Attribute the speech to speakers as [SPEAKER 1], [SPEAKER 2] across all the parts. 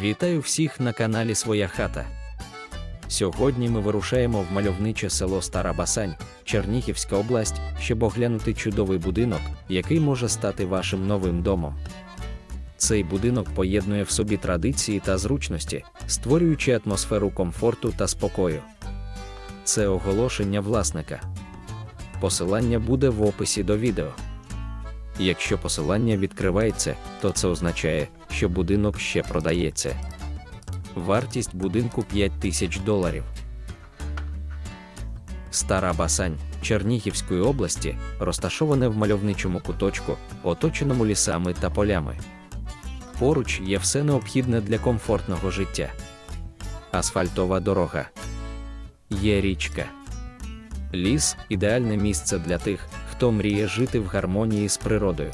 [SPEAKER 1] Вітаю всіх на каналі Своя хата. Сьогодні ми вирушаємо в мальовниче село Стара Басань, Чернігівська область, щоб оглянути чудовий будинок, який може стати вашим новим домом. Цей будинок поєднує в собі традиції та зручності, створюючи атмосферу комфорту та спокою. Це оголошення власника. Посилання буде в описі до відео. Якщо посилання відкривається, то це означає, що будинок ще продається. Вартість будинку 5 тисяч доларів. Стара Басань Чернігівської області розташоване в мальовничому куточку, оточеному лісами та полями. Поруч є все необхідне для комфортного життя. Асфальтова дорога. Є річка. Ліс ідеальне місце для тих, хто мріє жити в гармонії з природою.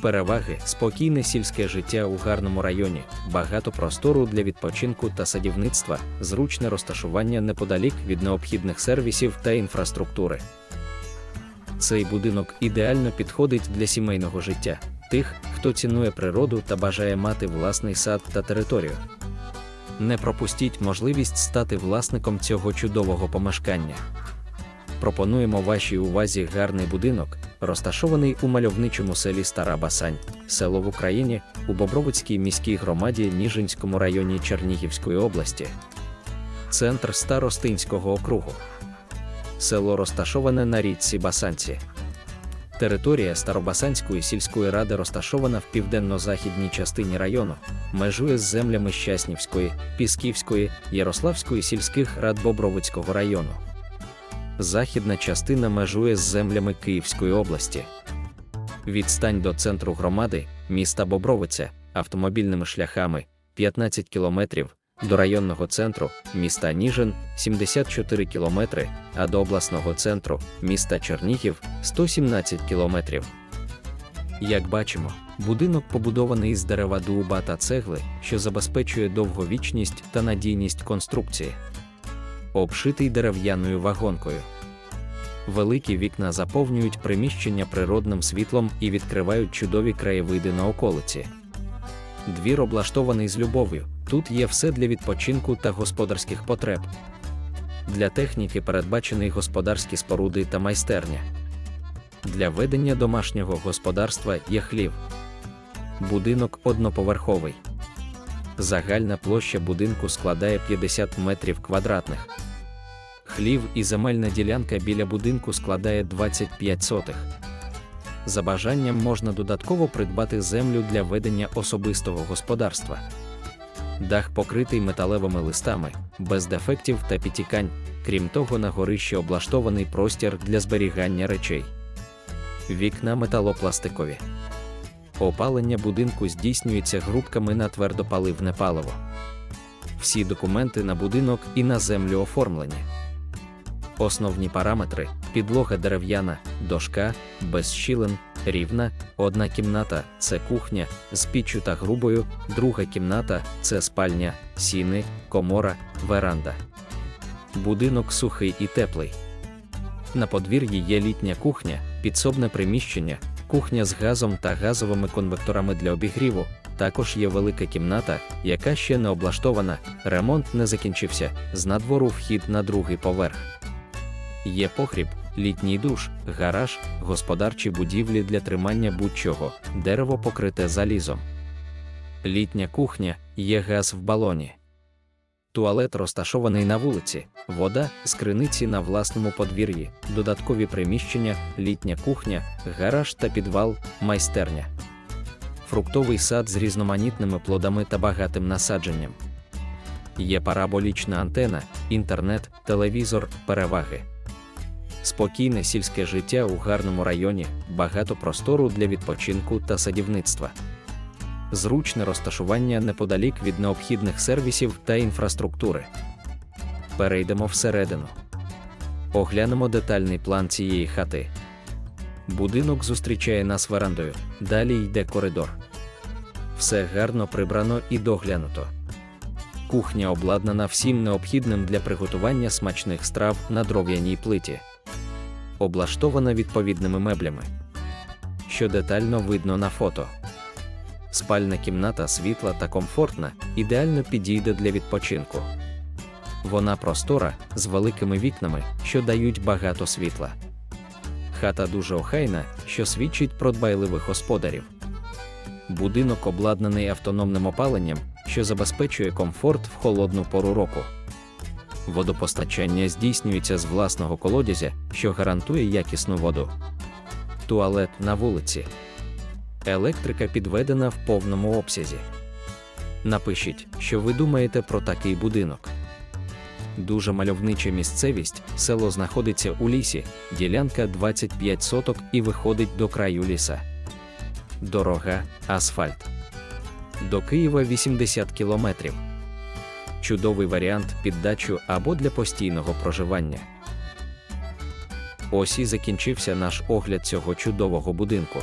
[SPEAKER 1] Переваги спокійне сільське життя у гарному районі, багато простору для відпочинку та садівництва, зручне розташування неподалік від необхідних сервісів та інфраструктури. Цей будинок ідеально підходить для сімейного життя, тих, хто цінує природу та бажає мати власний сад та територію. Не пропустіть можливість стати власником цього чудового помешкання. Пропонуємо вашій увазі гарний будинок, розташований у мальовничому селі Стара Басань, село в Україні, у Бобровицькій міській громаді Ніжинському районі Чернігівської області. Центр Старостинського округу. Село розташоване на річці Басанці. Територія Старобасанської сільської ради розташована в південно-західній частині району, межує з землями Щаснівської, Пісківської, Ярославської сільських рад Бобровицького району. Західна частина межує з землями Київської області. Відстань до центру громади, міста Бобровиця, автомобільними шляхами 15 кілометрів, до районного центру, міста Ніжин 74 кілометри, а до обласного центру, міста Чернігів 117 кілометрів. Як бачимо, будинок побудований з дерева дуба та цегли, що забезпечує довговічність та надійність конструкції обшитий дерев'яною вагонкою. Великі вікна заповнюють приміщення природним світлом і відкривають чудові краєвиди на околиці. Двір облаштований з любов'ю. Тут є все для відпочинку та господарських потреб. Для техніки передбачений господарські споруди та майстерня. Для ведення домашнього господарства є хлів. Будинок одноповерховий. Загальна площа будинку складає 50 метрів квадратних. Хлів і земельна ділянка біля будинку складає 25 сотих. За бажанням можна додатково придбати землю для ведення особистого господарства. Дах покритий металевими листами, без дефектів та підтікань, крім того, на горищі облаштований простір для зберігання речей. Вікна металопластикові. Опалення будинку здійснюється грубками на твердопаливне паливо. Всі документи на будинок і на землю оформлені. Основні параметри: підлога дерев'яна, дошка, без щілин, рівна, одна кімната це кухня з піччю та грубою, друга кімната це спальня, сіни, комора, веранда. Будинок сухий і теплий. На подвір'ї є літня кухня, підсобне приміщення, кухня з газом та газовими конвекторами для обігріву. Також є велика кімната, яка ще не облаштована, ремонт не закінчився, з надвору вхід на другий поверх. Є погріб, літній душ, гараж, господарчі будівлі для тримання будь-чого, дерево покрите залізом. Літня кухня, є газ в балоні. Туалет розташований на вулиці, вода з криниці на власному подвір'ї, додаткові приміщення, літня кухня, гараж та підвал, майстерня. Фруктовий сад з різноманітними плодами та багатим насадженням. Є параболічна антена, інтернет, телевізор, переваги. Спокійне сільське життя у гарному районі, багато простору для відпочинку та садівництва. Зручне розташування неподалік від необхідних сервісів та інфраструктури. Перейдемо всередину. Оглянемо детальний план цієї хати. Будинок зустрічає нас верандою, далі йде коридор. Все гарно прибрано і доглянуто. Кухня обладнана всім необхідним для приготування смачних страв на дров'яній плиті. Облаштована відповідними меблями, що детально видно на фото. Спальна кімната світла та комфортна, ідеально підійде для відпочинку. Вона простора з великими вікнами, що дають багато світла. Хата дуже охайна, що свідчить про дбайливих господарів. Будинок обладнаний автономним опаленням, що забезпечує комфорт в холодну пору року. Водопостачання здійснюється з власного колодязя, що гарантує якісну воду. Туалет на вулиці. Електрика підведена в повному обсязі. Напишіть, що ви думаєте про такий будинок. Дуже мальовнича місцевість, село знаходиться у лісі, ділянка 25 соток і виходить до краю ліса. Дорога, асфальт. До Києва 80 кілометрів. Чудовий варіант під дачу або для постійного проживання. Ось і закінчився наш огляд цього чудового будинку.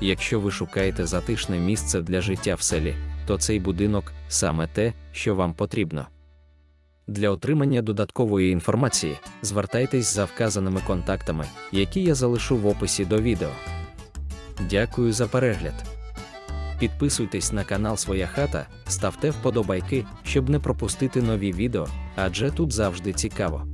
[SPEAKER 1] Якщо ви шукаєте затишне місце для життя в селі, то цей будинок саме те, що вам потрібно. Для отримання додаткової інформації звертайтесь за вказаними контактами, які я залишу в описі до відео. Дякую за перегляд. Підписуйтесь на канал Своя хата, ставте вподобайки, щоб не пропустити нові відео, адже тут завжди цікаво.